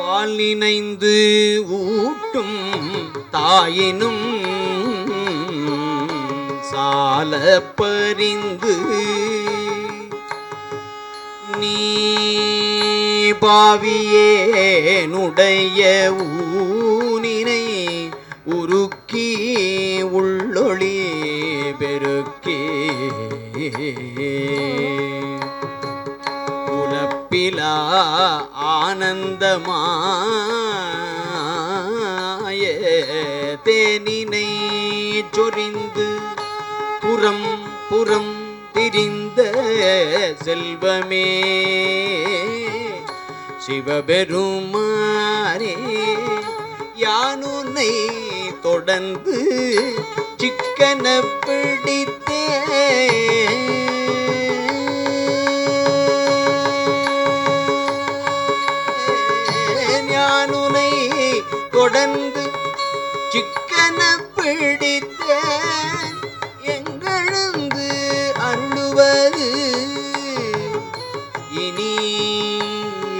பால் நினைந்து ஊட்டும் தாயினும் சால பறிந்து நீ பாவியேனுடைய ஊனினை உருக்கி உள்ளொளி பெருக்கே. உலப்பிலா ஆனந்தமாய தேனினை சொரிந்து புறம் புறம் திரிந்த செல்வமே. சிவபெருமானே யானுனை தொடர்ந்து சிக்கன பிடித்தே தொடர்ந்து சிக்கன பிடித்த எங்களந்து அருளுவது இனியே.